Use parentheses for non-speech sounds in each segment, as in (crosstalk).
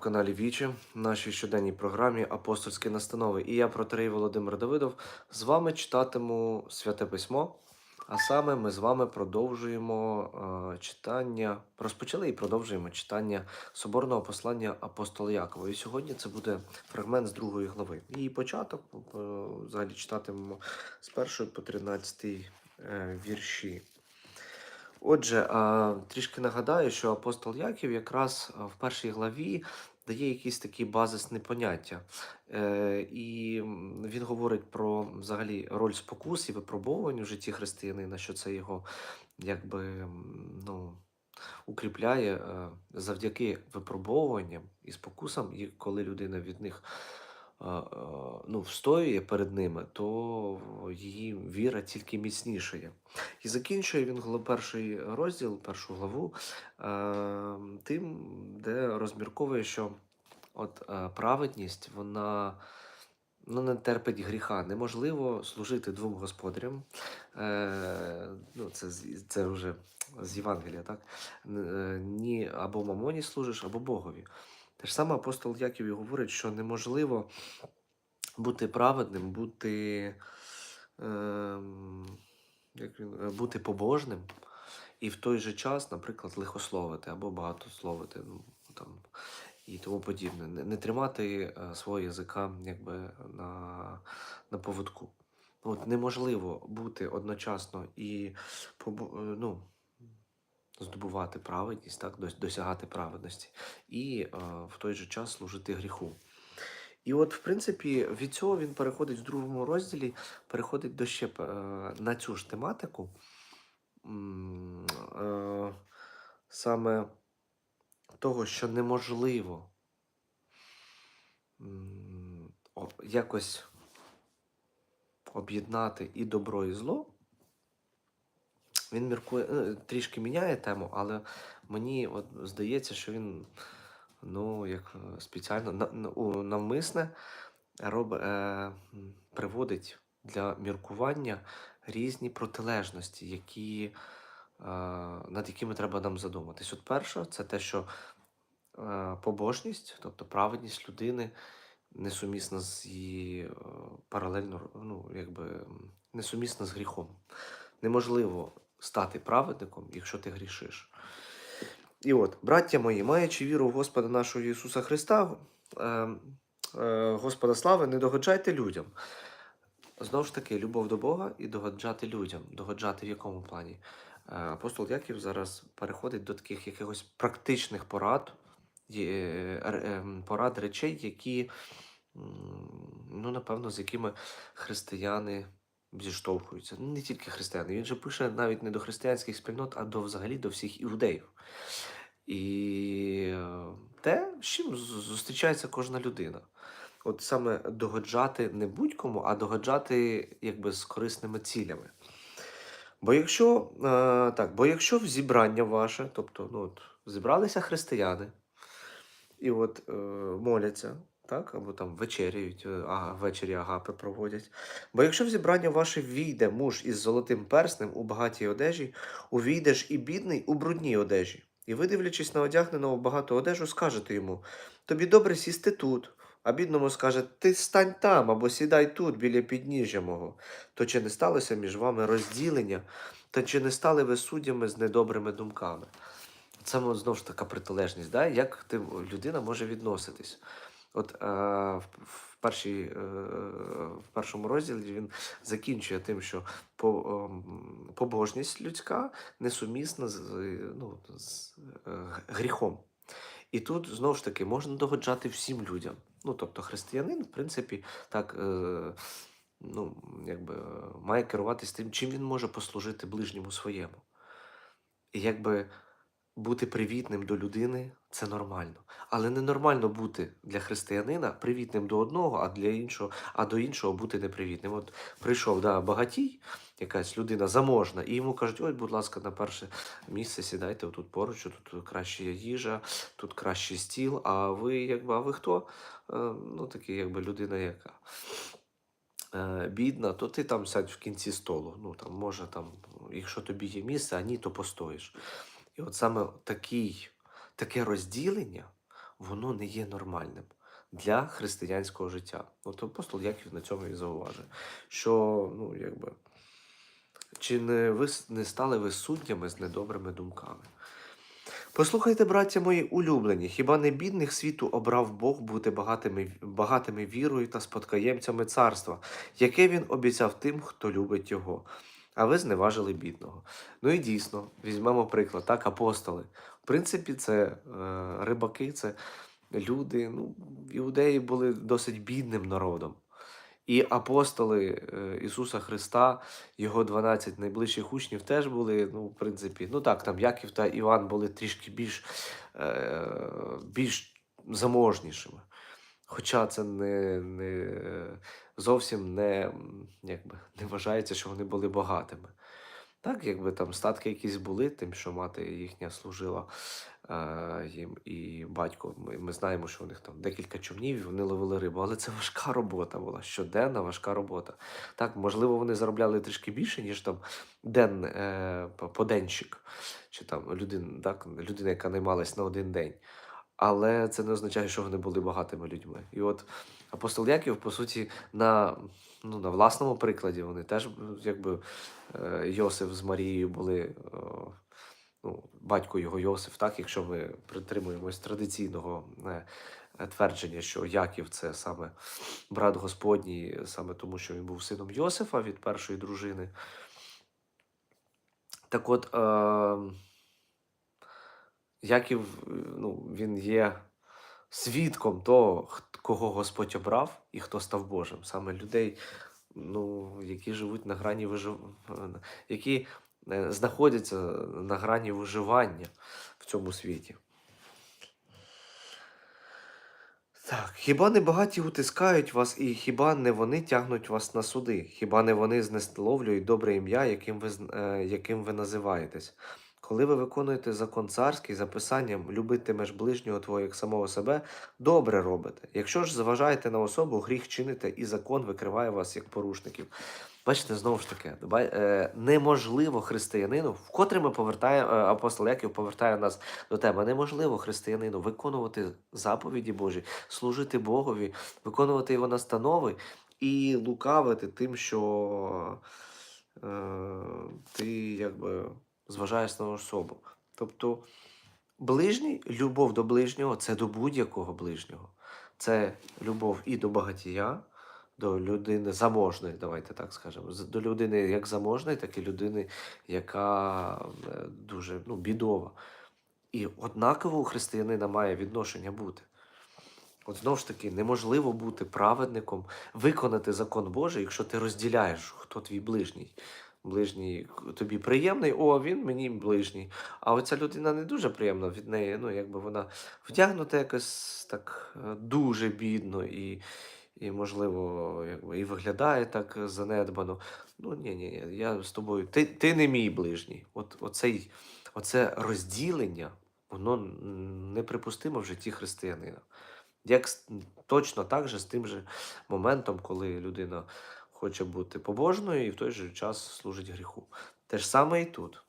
каналі Вічі, нашій щоденній програмі Апостольські настанови. І я, протерей Володимир Давидов, з вами читатиму святе письмо. А саме ми з вами продовжуємо е, читання, розпочали і продовжуємо читання соборного послання апостола Якова. І сьогодні це буде фрагмент з другої глави. Її початок е, взагалі читатимемо з першої по 13 е, вірші. Отже, трішки нагадаю, що апостол Яків якраз в першій главі дає якісь такі базисні поняття. Е, і він говорить про взагалі роль спокус і випробовувань у житті християнина, що це його якби ну, укріпляє е, завдяки випробовуванням і спокусам, і коли людина від них ну, встоює перед ними, то її віра тільки міцнішає. І закінчує він перший розділ, першу главу, тим, де розмірковує, що от е, праведність, вона ну, не терпить гріха. Неможливо служити двом господарям. Е, ну, це, це вже з Євангелія, так? Е, Ні або мамоні служиш, або Богові. Те ж саме апостол Яків і говорить, що неможливо бути праведним, бути, ем, як він, е, бути побожним і в той же час, наприклад, лихословити або багатословити, ну, там, і тому подібне. Не, не тримати е, свого язика якби, на, на поводку. От неможливо бути одночасно і е, ну, здобувати праведність, так, досягати праведності, і е, в той же час служити гріху. І от, в принципі, від цього він переходить в другому розділі, переходить до ще е, на цю ж тематику. Е, Саме того, що неможливо якось об'єднати і добро, і зло. Він міркує, е, трішки міняє тему, але мені от здається, що він ну, як спеціально навмисне роб, е, приводить для міркування різні протилежності, які, е, над якими треба нам задуматись. От перше, це те, що е, побожність, тобто праведність людини, несумісна з її е, паралельно, ну, якби несумісна з гріхом. Неможливо стати праведником, якщо ти грішиш. І от, браття мої, маючи віру в Господа нашого Ісуса Христа, е, е, Господа слави, не догоджайте людям. Знову ж таки, любов до Бога і догоджати людям. Догоджати в якому плані? Е, Апостол Яків зараз переходить до таких якихось практичних порад, р- ем, порад речей, які, ну, напевно, з якими християни зіштовхуються. Не тільки християни. Він же пише навіть не до християнських спільнот, а до взагалі до всіх іудеїв. І е, те, з чим зустрічається кожна людина. От саме догоджати не будь-кому, а догоджати якби з корисними цілями. Бо якщо, е, так, бо якщо в зібрання ваше, тобто ну, от, зібралися християни і от е, моляться, так, або там вечеряють, е, а ввечері агапи проводять. Бо якщо в зібрання ваше війде муж із золотим перснем у багатій одежі, увійдеш і бідний у брудній одежі. І ви, дивлячись на одягненого в багату одежу, скажете йому: тобі добре сісти тут. А бідному скаже: Ти стань там або сідай тут, біля підніжжя мого. То чи не сталося між вами розділення, та чи не стали ви суддями з недобрими думками? Це знову ж така протилежність, да? як ти, людина може відноситись. От е, в, в, першій, е, в першому розділі він закінчує тим, що по, ем, побожність людська несумісна з, е, ну, з е, гріхом. І тут знову ж таки можна догоджати всім людям. Ну, тобто, християнин, в принципі, так е, ну, якби, е, має керуватись тим, чим він може послужити ближньому своєму. І якби бути привітним до людини це нормально. Але ненормально бути для християнина привітним до одного, а для іншого, а до іншого бути непривітним. От прийшов да, багатій, якась людина заможна, і йому кажуть: ой, будь ласка, на перше місце сідайте тут поруч, тут краща їжа, тут кращий стіл. А ви, якби, а ви хто? Е, ну, такий, якби людина, яка. е, Бідна, то ти там сядь в кінці столу. Ну там може там, якщо тобі є місце, а ні, то постоїш. І от саме такий, таке розділення, воно не є нормальним для християнського життя. От апостол Яків на цьому і зауважує, що ну, якби, чи не, ви не стали ви суддями з недобрими думками? Послухайте, браття мої улюблені, хіба не бідних світу обрав Бог бути багатими, багатими вірою та спадкоємцями царства, яке він обіцяв тим, хто любить його. А ви зневажили бідного. Ну і дійсно, візьмемо приклад, так, апостоли. Принципі, це е, рибаки, це люди. Ну, іудеї були досить бідним народом. І апостоли е, Ісуса Христа, його 12 найближчих учнів теж були, ну, в принципі, ну так, там Яків та Іван були трішки більш, е, більш заможнішими. Хоча це не, не зовсім не, якби, не вважається, що вони були багатими. Так, якби там статки якісь були, тим, що мати їхня служила е, їм і батько. Ми, ми знаємо, що у них там декілька човнів, вони ловили рибу, але це важка робота була, щоденна важка робота. Так, можливо, вони заробляли трішки більше, ніж там ден, е, поденщик, чи там людина, так, людина, яка наймалась на один день. Але це не означає, що вони були багатими людьми. І от апостол Яків, по суті, на, ну, на власному прикладі вони теж, якби е, Йосиф з Марією були. е, Ну, батько його Йосиф, так, якщо ми притримуємось традиційного е, твердження, що Яків це саме брат Господній, саме тому, що він був сином Йосифа від першої дружини. Так от, е, Яків, ну, він є свідком того, кого Господь обрав і хто став Божим. Саме людей, ну, які живуть на грані вижив... які е, знаходяться на грані виживання в цьому світі. Так, хіба не багаті утискають вас, і хіба не вони тягнуть вас на суди? Хіба не вони знесловлюють добре ім'я, яким ви, е, яким ви називаєтесь? Коли ви виконуєте закон царський за писанням любитимеш ближнього твого як самого себе, добре робите. Якщо ж зважаєте на особу, гріх чините, і закон викриває вас як порушників. Бачите, знову ж таки, е, неможливо християнину, вкотре ми повертаємо, е, апостол Яків повертає нас до тебе. Неможливо християнину виконувати заповіді Божі, служити Богові, виконувати його настанови і лукавити тим, що е, ти якби зважаєш на особу. Тобто, ближній, любов до ближнього це до будь-якого ближнього. Це любов і до багатія, до людини заможної, давайте так скажемо. До людини як заможної, так і людини, яка е, дуже ну, бідова. І однаково у християнина має відношення бути. От знову ж таки, неможливо бути праведником, виконати закон Божий, якщо ти розділяєш, хто твій ближній. Ближній тобі приємний, о, він мені ближній. А оця людина не дуже приємна від неї. Ну, якби вона вдягнута якось так е, дуже бідно і, і можливо, якби, і виглядає так занедбано. Ну, ні, ні, я з тобою. Ти, ти не мій ближній. От оцей, оце розділення, воно неприпустимо в житті християнина. Як точно так же з тим же моментом, коли людина хоче бути побожною і в той же час служить гріху. Те ж саме і тут.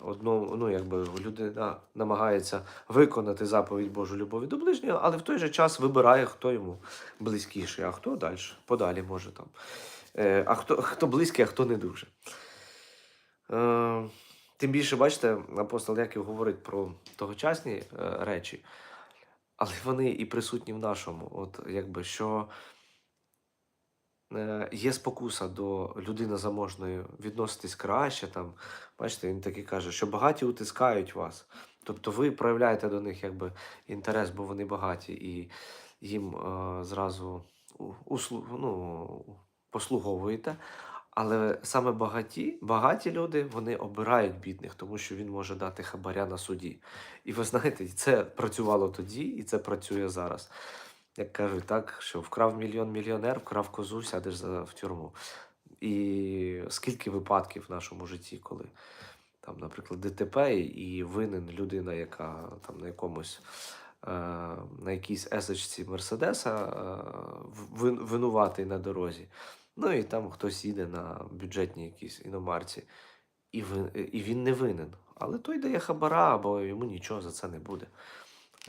Одно, ну, якби людина намагається виконати заповідь Божу любові до ближнього, але в той же час вибирає, хто йому близькіший, а хто далі, подалі може там. Е, а хто, хто близький, а хто не дуже. Е, тим більше, бачите, апостол Яків говорить про тогочасні е, речі, але вони і присутні в нашому. От якби що є спокуса до людини заможної відноситись краще. Там, бачите, він таки каже, що багаті утискають вас. Тобто ви проявляєте до них якби інтерес, бо вони багаті, і їм е, зразу услу, ну, послуговуєте. Але саме багаті, багаті люди вони обирають бідних, тому що він може дати хабаря на суді. І ви знаєте, це працювало тоді, і це працює зараз. Як кажуть, так, що вкрав мільйон мільйонер, вкрав козу, сядеш в тюрму. І скільки випадків в нашому житті, коли там, наприклад, ДТП і винен людина, яка там на якомусь е, на якійсь есочці Мерседеса е, винуватий на дорозі. Ну і там хтось їде на бюджетній якійсь іномарці, і він не винен. Але той дає хабара, або йому нічого за це не буде.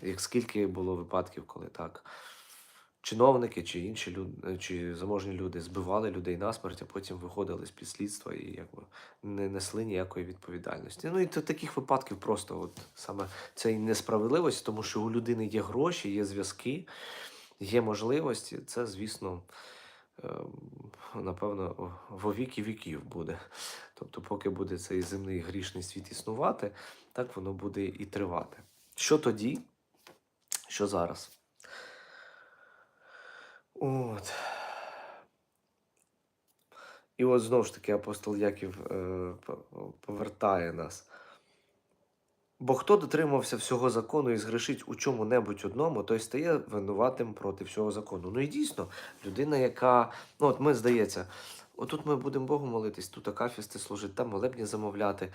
Як скільки було випадків, коли так чиновники чи інші люди, чи заможні люди збивали людей насмерть, а потім виходили з під слідства і якби не несли ніякої відповідальності. Ну і таких випадків просто от саме це несправедливість, тому що у людини є гроші, є зв'язки, є можливості. Це, звісно, ем, напевно, во віки віків буде. Тобто, поки буде цей земний грішний світ існувати, так воно буде і тривати. Що тоді? Що зараз? От. І от знову ж таки апостол Яків е, повертає нас. Бо хто дотримався всього закону і згрішить у чому-небудь одному, той стає винуватим проти всього закону. Ну і дійсно, людина, яка. Ну, от ми здається, отут ми будемо Богу молитись, тут акафісти служити, там молебні замовляти,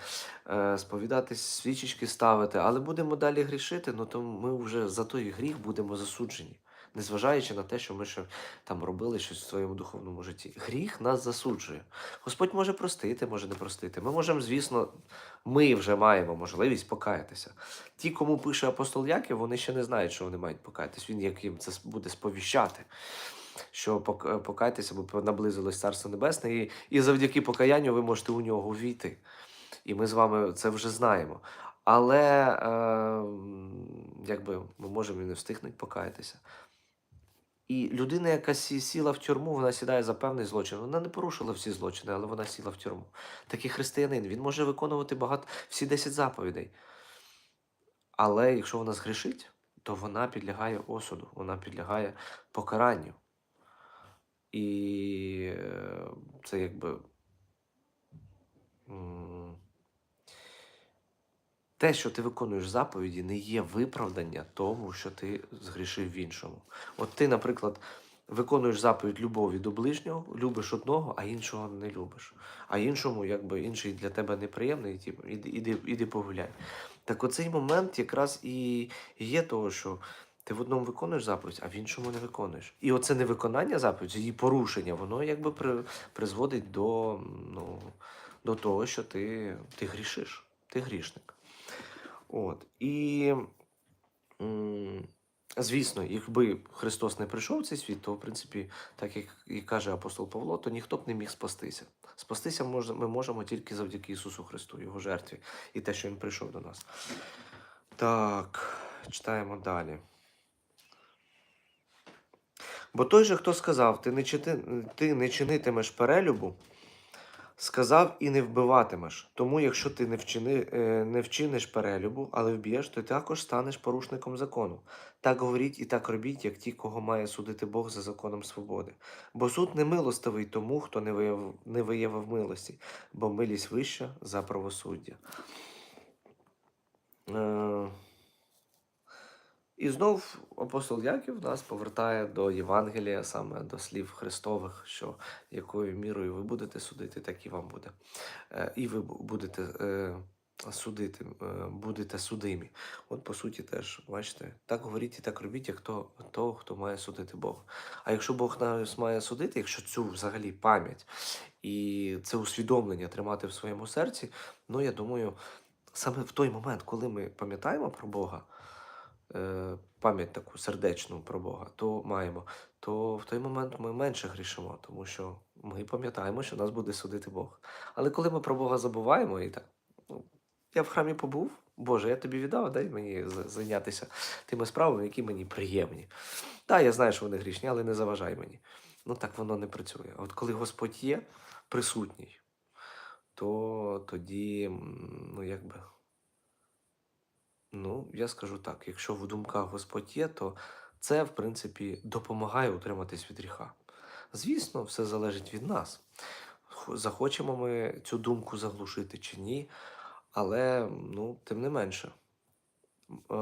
е, сповідатись, свічечки ставити, але будемо далі грішити, ну то ми вже за той гріх будемо засуджені. Незважаючи на те, що ми ще там робили щось в своєму духовному житті. Гріх нас засуджує. Господь може простити, може не простити. Ми можемо, звісно, ми вже маємо можливість покаятися. Ті, кому пише апостол Яків, вони ще не знають, що вони мають покаятись. Він як їм це буде сповіщати, що пок- покайтеся, бо наблизилось Царство Небесне, і, і завдяки покаянню ви можете у нього увійти. І ми з вами це вже знаємо. Але е, якби ми можемо і не встигнути покаятися. І людина, яка сіла в тюрму, вона сідає за певний злочин. Вона не порушила всі злочини, але вона сіла в тюрму. Такий християнин, він може виконувати багато всі 10 заповідей. Але якщо вона згрішить, то вона підлягає осуду, вона підлягає покаранню. І е, це якби. Те, що ти виконуєш заповіді, не є виправдання тому, що ти згрішив в іншому. От ти, наприклад, виконуєш заповідь любові до ближнього, любиш одного, а іншого не любиш. А іншому, якби інший для тебе неприємний, іди, іди, іди погуляй. Так оцей момент якраз і є того, що ти в одному виконуєш заповідь, а в іншому не виконуєш. І оце невиконання заповіді, її порушення, воно якби при, призводить до, ну, до того, що ти, ти грішиш, ти грішник. От. І, звісно, якби Христос не прийшов в цей світ, то, в принципі, так як і каже апостол Павло, то ніхто б не міг спастися. Спастися ми можемо тільки завдяки Ісусу Христу, Його жертві і те, що Він прийшов до нас. Так, читаємо далі. Бо той же, хто сказав, ти не, чити, ти не чинитимеш перелюбу, сказав і не вбиватимеш. Тому, якщо ти не, вчини, е, не вчиниш перелюбу, але вб'єш, то також станеш порушником закону. Так говоріть і так робіть, як ті, кого має судити Бог за законом свободи. Бо суд не милостивий тому, хто не виявив, не виявив милості, бо милість вища за правосуддя. Е, і знов апостол Яків нас повертає до Євангелія, саме до слів Христових, що якою мірою ви будете судити, так і вам буде. Е, І ви будете е, судити, е, будете судимі. От по суті теж, бачите, так говоріть і так робіть, як то, того, хто має судити Бог. А якщо Бог нас має судити, якщо цю взагалі пам'ять і це усвідомлення тримати в своєму серці, ну я думаю, саме в той момент, коли ми пам'ятаємо про Бога, пам'ять таку сердечну про Бога, то маємо, то в той момент ми менше грішимо, тому що ми пам'ятаємо, що нас буде судити Бог. Але коли ми про Бога забуваємо, і так, ну, я в храмі побув, Боже, я тобі віддав, дай мені зайнятися тими справами, які мені приємні. Так, я знаю, що вони грішні, але не заважай мені. Ну так воно не працює. От коли Господь є присутній, то тоді, ну якби. Ну, я скажу так: якщо в думках Господь є, то це, в принципі, допомагає утриматись від гріха. Звісно, все залежить від нас. Захочемо ми цю думку заглушити чи ні, але ну, тим не менше, е,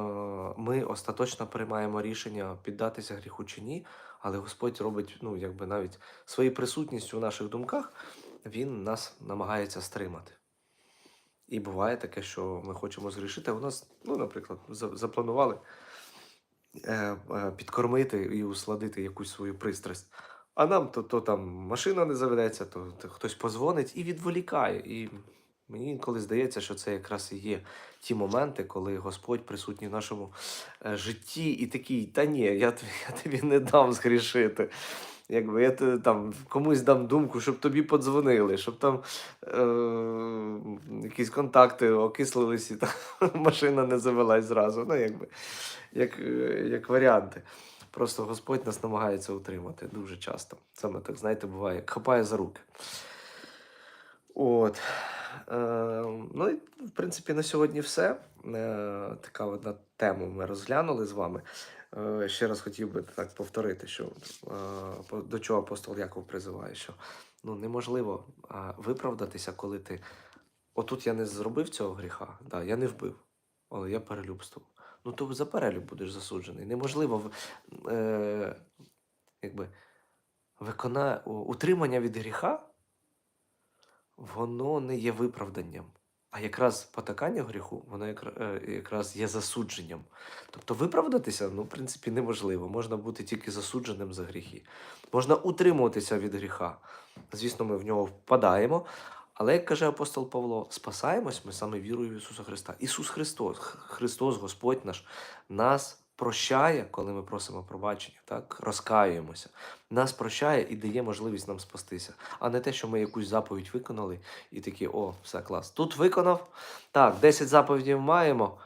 ми остаточно приймаємо рішення піддатися гріху чи ні, але Господь робить, ну, якби навіть своєю присутністю в наших думках, Він нас намагається стримати. І буває таке, що ми хочемо згрішити. а У нас, ну, наприклад, запланували е, е, підкормити і усладити якусь свою пристрасть. А нам то, то там машина не заведеться, то, то хтось позвонить і відволікає. І Мені інколи здається, що це якраз і є ті моменти, коли Господь присутній в нашому е, житті і такий, та ні, я тобі, я тобі не дам згрішити. Якби я там комусь дам думку, щоб тобі подзвонили, щоб там е- якісь контакти окислились і та, (laughs) машина не завелась зразу. Ну, якби, як, е, як варіанти. Просто Господь нас намагається утримати дуже часто. Саме так, знаєте, буває, хапає за руки. От. Е, ну і, в принципі, на сьогодні все. Е, така одна тему ми розглянули з вами. Е, ще раз хотів би так повторити, що е, до чого апостол Яков призиває, що ну, неможливо е, виправдатися, коли ти. Отут я не зробив цього гріха, да, я не вбив, але я перелюбствував. Ну, то за перелюб будеш засуджений. Неможливо е, якби, викона... утримання від гріха воно не є виправданням. А якраз потакання гріху, воно е, якраз є засудженням. Тобто виправдатися, ну, в принципі, неможливо. Можна бути тільки засудженим за гріхи. Можна утримуватися від гріха. Звісно, ми в нього впадаємо. Але, як каже апостол Павло, спасаємось ми саме вірою в Ісуса Христа. Ісус Христос, Христос, Господь наш, нас прощає, коли ми просимо пробачення, так? розкаюємося. Нас прощає і дає можливість нам спастися, а не те, що ми якусь заповідь виконали і такі, о, все клас. Тут виконав. Так, 10 заповідей маємо.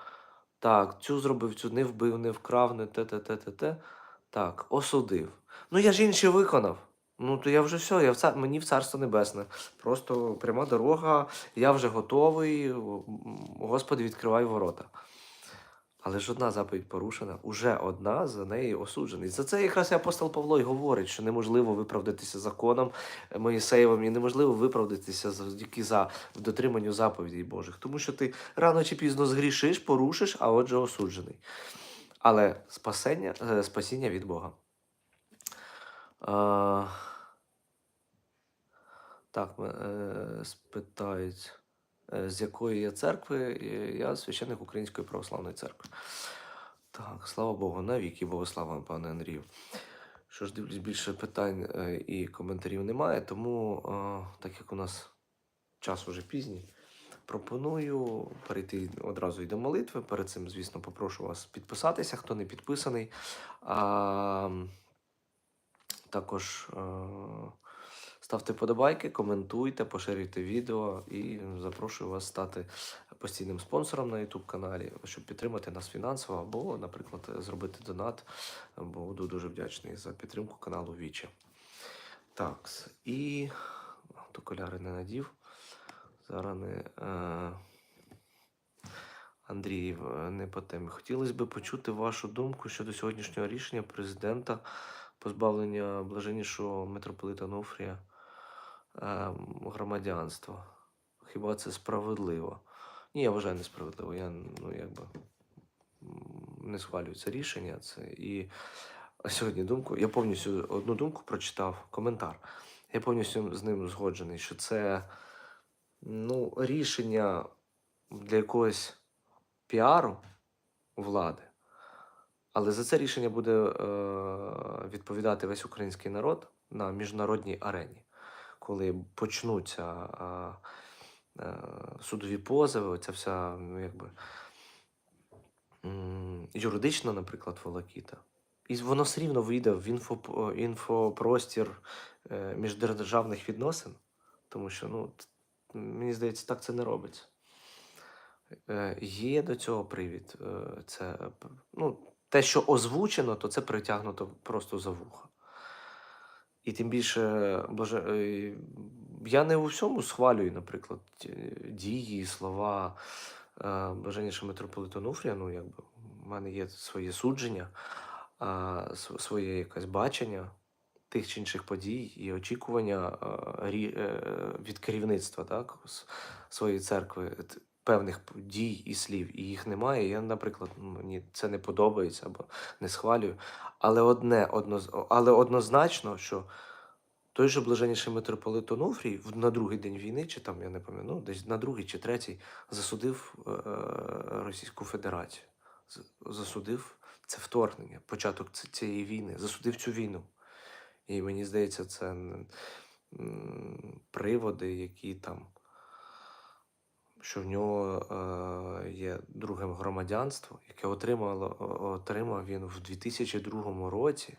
Так, цю зробив, цю не вбив, не вкрав, не те, те, те, те, те. Так, осудив. Ну я ж інші виконав. Ну, то я вже все, я в цар... мені в царство небесне. Просто пряма дорога, я вже готовий. Господи, відкривай ворота. Але ж одна заповідь порушена, уже одна за неї осуджений. За це якраз і апостол Павло й говорить, що неможливо виправдатися законом Моїсеєвим і неможливо виправдатися завдяки за дотриманню заповідей Божих. Тому що ти рано чи пізно згрішиш, порушиш, а отже осуджений. Але спасення, е, спасіння від Бога. А, так, е, спитають, з якої я церкви? Е, Я священник Української православної церкви. Так, слава Богу, навіки Богослава, пане Андрію. Що ж дивлюсь, більше питань е, і коментарів немає, тому, е, так як у нас час уже пізній, пропоную перейти одразу й до молитви. Перед цим, звісно, попрошу вас підписатися, хто не підписаний. А, також е, ставте подобайки, коментуйте, поширюйте відео і запрошую вас стати постійним спонсором на YouTube каналі, щоб підтримати нас фінансово, або, наприклад, зробити донат. Буду дуже вдячний за підтримку каналу Вічі. Так, і то не надів. Зараз не. Андрій, е, не по темі. Хотілося б почути вашу думку щодо сьогоднішнього рішення президента позбавлення блаженнішого митрополита Нуфрія е, громадянства. Хіба це справедливо? Ні, я вважаю несправедливо. Я ну, якби, не схвалюю це рішення. Це і сьогодні думку. Я повністю одну думку прочитав, коментар. Я повністю з ним згоджений, що це ну, рішення для якогось піару влади. Але за це рішення буде е, відповідати весь український народ на міжнародній арені, коли почнуться е, е, судові позови, ця вся ну, якби, юридична, наприклад, волокіта. І воно все рівно вийде в інфо, інфопростір е, міждержавних відносин, тому що, ну, мені здається, так це не робиться. Е, Є до цього привід. Е, Це е, ну, те, що озвучено, то це притягнуто просто за вуха. І тим більше, блаже, е, я не у всьому схвалюю, наприклад, дії, слова е, блаженнішого митрополита Нуфрія. Ну, якби в мене є своє судження, своє якесь бачення тих чи інших подій і очікування е, е, від керівництва так, своєї церкви певних дій і слів, і їх немає. Я, наприклад, мені це не подобається або не схвалюю. Але одне одноз... але однозначно, що той же блаженніший митрополит Онуфрій на другий день війни, чи там я не пам'ятаю, ну, десь на другий чи третій, засудив е, Російську Федерацію. Засудив це вторгнення, початок цієї війни, засудив цю війну. І мені здається, це приводи, які там що в нього е, є друге громадянство, яке отримало, отримав він в 2002 році.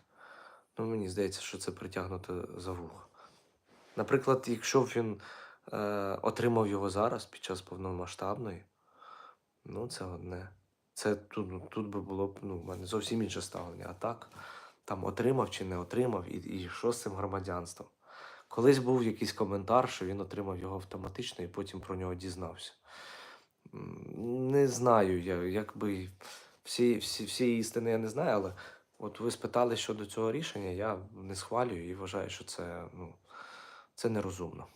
Ну, мені здається, що це притягнуто за вухо. Наприклад, якщо б він е, отримав його зараз під час повномасштабної, ну це одне. Це тут, ну, тут би було б ну, в мене зовсім інше ставлення. А так, там отримав чи не отримав, і, і що з цим громадянством. Колись був якийсь коментар, що він отримав його автоматично і потім про нього дізнався. Не знаю, я, якби всі, всі, всі істини я не знаю, але от ви спитали щодо цього рішення, я не схвалюю і вважаю, що це, ну, це нерозумно.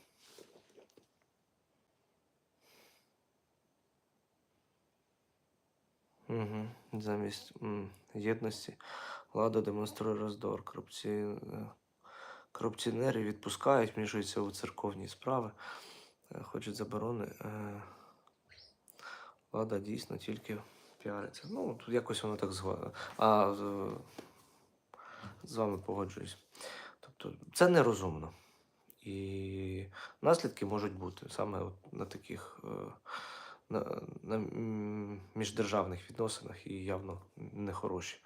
Угу. Замість єдності влада демонструє роздор. Корупці... Корупціонери відпускають, вмішуються у церковні справи, е, хочуть заборони. е, Влада дійсно тільки піариться. Ну, тут якось воно так згодно. А з, з вами погоджуюсь. Тобто, це нерозумно. І наслідки можуть бути саме от на таких е, на, на міждержавних відносинах і явно нехороші.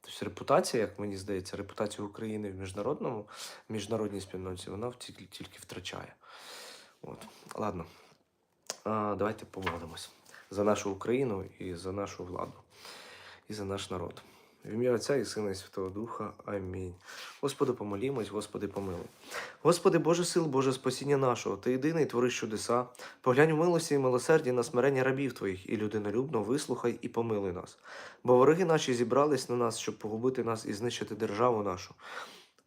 Тобто репутація, як мені здається, репутація України в міжнародному міжнародній спільноті, вона в тільки, тільки втрачає. От. Ладно, а, давайте помолимось за нашу Україну і за нашу владу, і за наш народ. В ім'я Отця і Сина і Святого Духа. Амінь. Господи, помолімось, Господи, помилуй. Господи, Боже сил, Боже спасіння нашого, Ти єдиний твориш чудеса. Поглянь у милості і милосерді на смирення рабів Твоїх, і людинолюбно вислухай і помилуй нас. Бо вороги наші зібрались на нас, щоб погубити нас і знищити державу нашу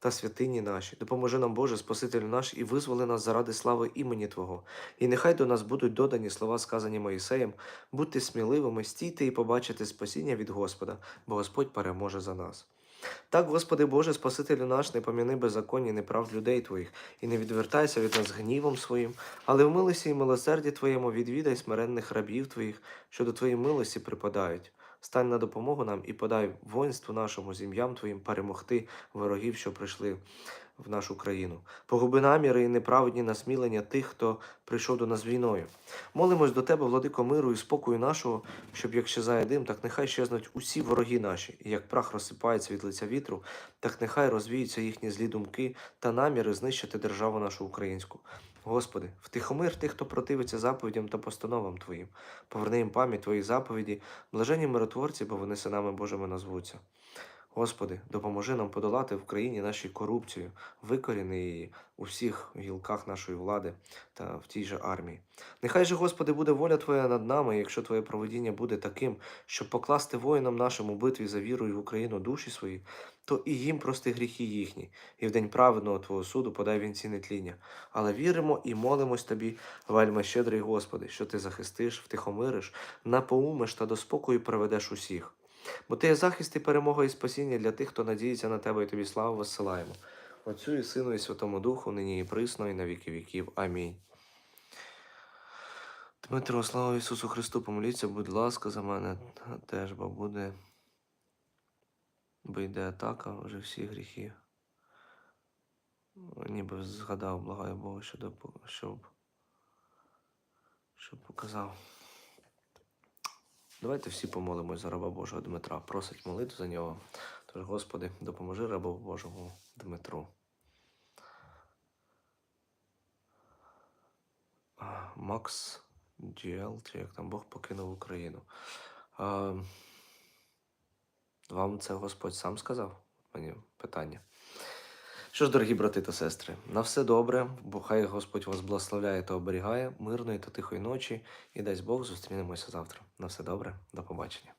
та святині наші. Допоможи нам, Боже, Спаситель наш, і визволи нас заради слави імені Твого. І нехай до нас будуть додані слова, сказані Моїсеєм, будьте сміливими, стійте і побачите спасіння від Господа, бо Господь переможе за нас. Так, Господи Боже, Спасителю наш, не поміни беззаконні неправд людей Твоїх, і не відвертайся від нас гнівом своїм, але в милості і милосерді Твоєму відвідай смиренних рабів Твоїх, що до Твоєї милості припадають. Стань на допомогу нам і подай воїнству нашому з ім'ям Твоїм перемогти ворогів, що прийшли в нашу країну. Погуби наміри і неправедні насмілення тих, хто прийшов до нас війною. Молимось до Тебе, владико миру і спокою нашого, щоб як щезає дим, так нехай щезнуть усі вороги наші, і як прах розсипається від лиця вітру, так нехай розвіються їхні злі думки та наміри знищити державу нашу українську. Господи, втихомир тих, хто противиться заповідям та постановам Твоїм. Поверни їм пам'ять Твоїх заповіді, блажені миротворці, бо вони синами Божими назвуться. Господи, допоможи нам подолати в країні нашій корупцію, викоріни її у всіх гілках нашої влади та в тій же армії. Нехай же, Господи, буде воля Твоя над нами, якщо Твоє проведіння буде таким, щоб покласти воїнам нашим у битві за вірою в Україну душі свої, то і їм прости гріхи їхні, і в день праведного Твого суду подай вінці нетління. Але віримо і молимось Тобі, вельми щедрий Господи, що Ти захистиш, втихомириш, напоумиш та до спокою приведеш усіх. Бо ти є захист і перемога і спасіння для тих, хто надіється на тебе і тобі славу воссилаємо. Отцю і Сину, і Святому Духу, нині і присно, і на віки віків. Амінь. Дмитро, слава Ісусу Христу, помоліться, будь ласка, за мене теж, бо буде, бо йде атака вже всі гріхи. Ніби згадав, благаю Бога, що допо- щоб, щоб показав. Давайте всі помолимось за раба Божого Дмитра. Просить молитву за нього. Тож, Господи, допоможи рабу Божому Дмитру. Макс Діел, чи як там Бог покинув Україну. Вам це Господь сам сказав? Мені питання. Що ж, дорогі брати та сестри, на все добре, бо хай Господь вас благословляє та оберігає, мирної та тихої ночі, і дасть Бог зустрінемося завтра. На все добре, до побачення.